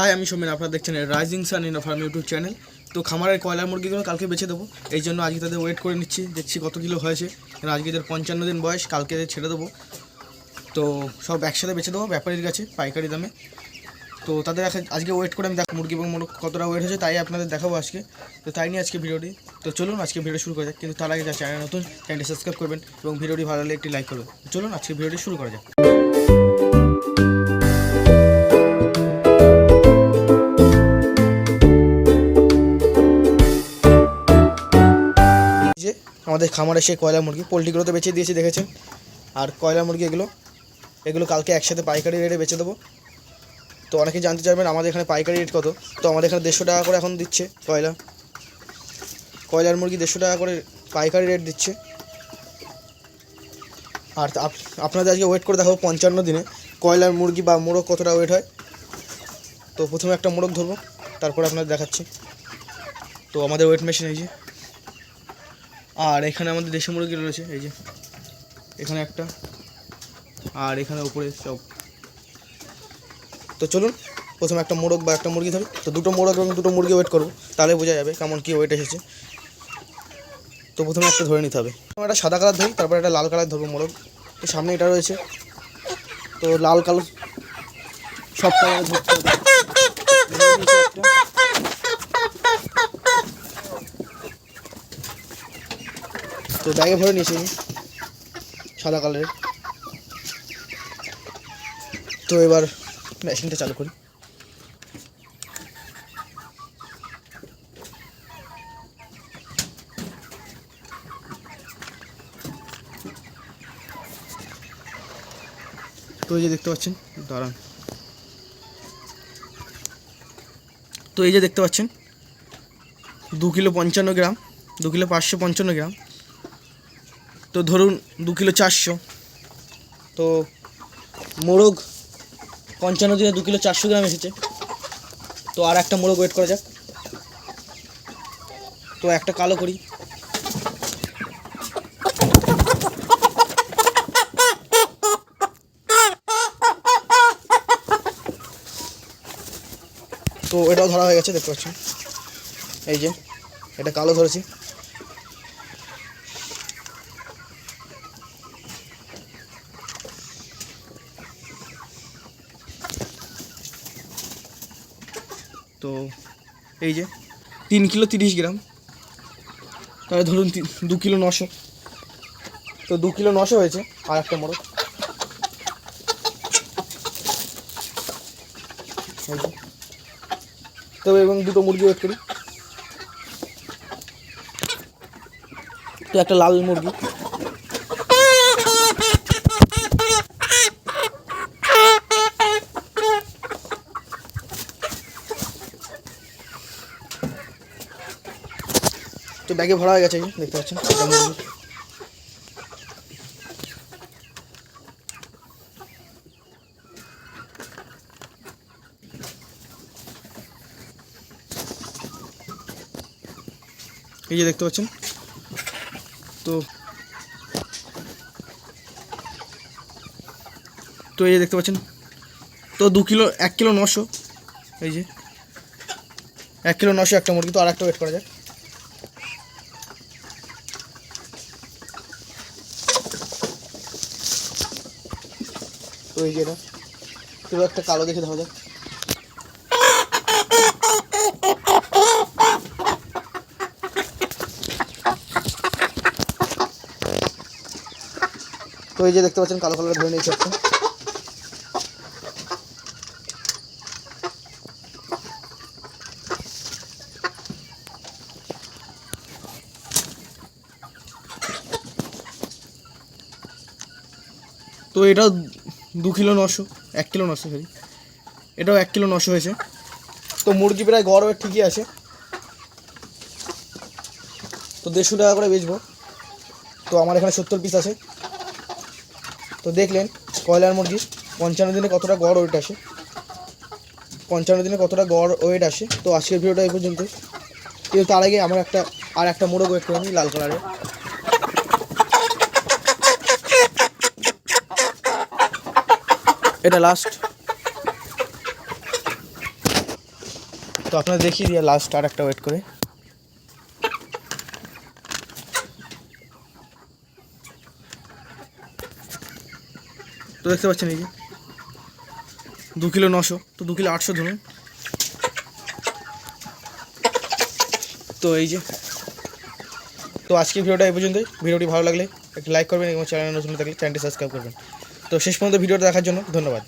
High আমি সোমেন, আপনারা দেখছেন rising sun in farm YouTube channel তো খামারের কয়লার মুরগিগুলো কালকে বেছে দেবো, এই জন্য আজকে তাদের ওয়েট করে নিচ্ছি, দেখছি কত কিলো হয়েছে। আজকে এদের পঞ্চান্ন দিন বয়স, কালকে ছেড়ে দেবো। তো সব একসাথে বেছে দেবো, ব্যাপারীর কাছে, পাইকারি দামে। তো তাদের আজকে ওয়েট করে আমি দেখ মুরগি এবং মোরগ কতটা ওয়েট হয়েছে, তাই আপনাদের দেখাবো আজকে। তো তাই নিয়ে আজকে ভিডিওটি। তো চলুন আজকে ভিডিও শুরু করা যাক, কিন্তু তার আগে যা চ্যানেল নতুন চ্যানেলটি সাবস্ক্রাইব করবেন এবং ভিডিওটি ভালো লাগলে একটি লাইক করবেন। চলুন আজকে ভিডিওটি শুরু করা যাক। আমাদের খামারে সেই কয়লা মুরগি। পোলট্রিগুলো তো বেঁচে দিয়েছি, দেখেছেন? আর কয়লা মুরগি এগুলো এগুলো কালকে একসাথে পাইকারি রেটে বেচে দেবো। তো অনেকে জানতে চাইবেন, আমাদের এখানে পাইকারি রেট কত? তো আমাদের এখানে দেড়শো টাকা করে এখন দিচ্ছে কয়লা। কয়লার মুরগি দেড়শো টাকা করে পাইকারি রেট দিচ্ছে। আর আপ- আপনাদের আজকে ওয়েট করে দেখাবো পঞ্চান্ন দিনে কয়লার মুরগি বা মোরগ কতটা ওয়েট হয়। তো প্রথমে একটা মোরগ ধরবো, তারপরে আপনাদের দেখাচ্ছি। তো আমাদের ওয়েট মেশিন এই যে। আর এখানে আমাদের দেশি মুরগি রয়েছে, এই যে। এখানে একটা, আর এখানে উপরে সব। তো চলুন, প্রথমে একটা মোরগ বা একটা মুরগি ধরি। তো দুটো মোরগ এবং দুটো মুরগি ওয়েট করব তাহলে বোঝা যাবে কেমন কী ওয়েট এসেছে। তো প্রথমে একটা ধরে নিতে হবে। একটা সাদা কালার ধরি, তারপর একটা লাল কালার ধরবো মোরগ। তো সামনে এটা রয়েছে। তো লাল কালো সব কালার ধরতে হবে ধরে নিয়েছি একটা। তো ব্যাগে ভরে নিয়েছি সাদা কালারের। তো এবার মেশিনটা চালু করি। তো এই যে দেখতে পাচ্ছেন, দাঁড়ান। তো এই যে দেখতে পাচ্ছেন, দু কিলো পঞ্চান্ন গ্রাম, দু কিলো পাঁচশো পঞ্চান্ন গ্রাম। তো ধরুন দু কিলো চারশো। তো মোরগ পঞ্চান্ন দিনে দু কিলো চারশো গ্রাম এসেছে। তো আর একটা মোরগ ওয়েট করা যাক। তো একটা কালো করি। তো এটাও ধরা হয়ে গেছে, দেখতে পাচ্ছেন। এই যে, এটা কালো ধরেছি। তো এই যে তিন কিলো তিরিশ গ্রাম। তাহলে ধরুন দু কিলো নশো। তো দু কিলো নশো হয়েছে আর একটা মোড়ক। তো এবং দুটো মুরগি ওয়েট করি তো একটা লাল মুরগি। তো ব্যাগে ভরা হয়ে গেছে দেখতে পাচ্ছেন এই যে, দেখতে পাচ্ছেন, তো তো এই যে, দেখতে পাচ্ছেন, তো দু কিলো, এক কিলো নশো, এই যে, এক কিলো নশো একটা মুরগি, তো আর একটা ওয়েট করা যায় এই যে এটা। তো একটা কালো দেখে দেখা যাক। তো এই যে দেখতে পাচ্ছেন, কালো কালার ধরে নিয়েছে একটা। তো এটাও দু কিলো নশো, এক কিলো নশো সরি এটাও এক কিলো নশো হয়েছে। তো মুরগি প্রায় গড় ঠিকই আছে। তো দেড়শো টাকা করে বেচবো। তো আমার এখানে সত্তর পিস আছে। তো দেখলেন, কয়লার মুরগি। পঞ্চান্ন দিনে কতটা গড় ওয়েট আসে। পঞ্চান্ন দিনে কতটা গড় ওয়েট আসে। তো আজকের ভিডিওটা এই পর্যন্ত কিন্তু তার আগে আমার একটা আর একটা মোড়ক ওয়েট করে নিই লাল কালারের এটা লাস্ট তো আপনারা দেখিয়ে দিয়ে লাস্ট আর একটা ওয়েট করে। তো দেখতে পাচ্ছেন এই যে, দু কিলো নশো, তো দু কিলো আটশো ধরুন। তো এই যে, তো আজকে ভিডিওটা এই পর্যন্তই। ভিডিওটি ভালো লাগলে একটু লাইক করবেন এবং চ্যানেল নতুন থাকলে চ্যানেলটি সাবস্ক্রাইব করবেন। তো শেষ পর্যন্ত ভিডিওটা দেখার জন্য ধন্যবাদ।